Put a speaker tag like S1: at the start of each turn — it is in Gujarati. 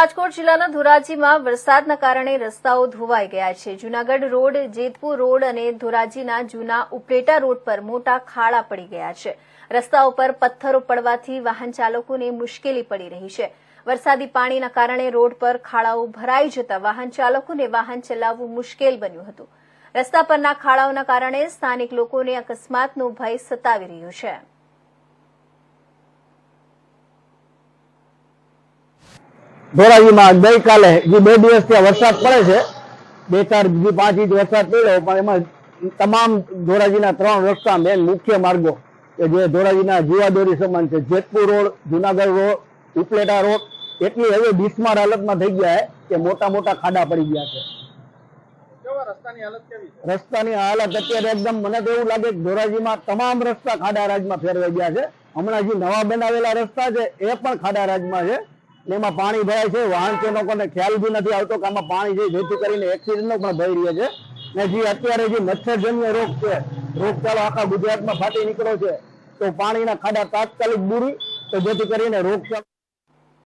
S1: રાજકોટ જિલ્લાના ધોરાજીમાં વરસાદના કારણે રસ્તાઓ ધોવાઈ ગયા છે. જૂનાગઢ રોડ, જેતપુર રોડ અને ધોરાજીના જૂના ઉપલેટા રોડ પર મોટા ખાડા પડી ગયા છે. રસ્તાઓ પર પથ્થરો પડવાથી વાહન ચાલકોને મુશ્કેલી પડી રહી છે. વરસાદી પાણીના કારણે રોડ પર ખાડાઓ ભરાઈ જતા વાહન ચાલકોને વાહન ચલાવવું મુશ્કેલ બન્યું હતું. રસ્તા પરના ખાડાઓના કારણે સ્થાનિક લોકોને અકસ્માતનો ભય સતાવી રહ્યો છે.
S2: ધોરાજીમાં ગઈકાલે જે બે દિવસ ત્યાં વરસાદ પડે છે બે ચાર બીજી પાંચ ઇંચ વરસાદ પડ્યો પણ એમાં તમામ ધોરાજીના ત્રણ રસ્તા મેન મુખ્ય માર્ગો કે જે ધોરાજીના જીવાદોરી સમાન છે Jetpur road Junagadh road Upleta road એટલી હવે બિસ્માર હાલતમાં થઈ ગયા છે કે મોટા મોટા ખાડા પડી ગયા છે.
S3: રસ્તાની હાલત કેવી છે?
S2: રસ્તાની હાલત અત્યારે એકદમ મને તો એવું લાગે કે ધોરાજીમાં તમામ રસ્તા ખાડા રાજમાં ફેરવાઈ ગયા છે. હમણાં જે નવા બનાવેલા રસ્તા છે એ પણ ખાડા રાજમાં છે. એમાં પાણી ભરાય છે. વાહન ચાલકોને ખ્યાલ બી નથી આવતો કે આમાં પાણી છે જેથી કરીને એક્સિડન્ટનો પણ ભય રહે છે. ને જે અત્યારે જે મચ્છરજન્ય રોગ છે, રોગચાળો આખા ગુજરાતમાં ફાટી નીકળ્યો છે, તો પાણીના ખાડા તાત્કાલિક બુરી તો જેથી કરીને રોગચાળો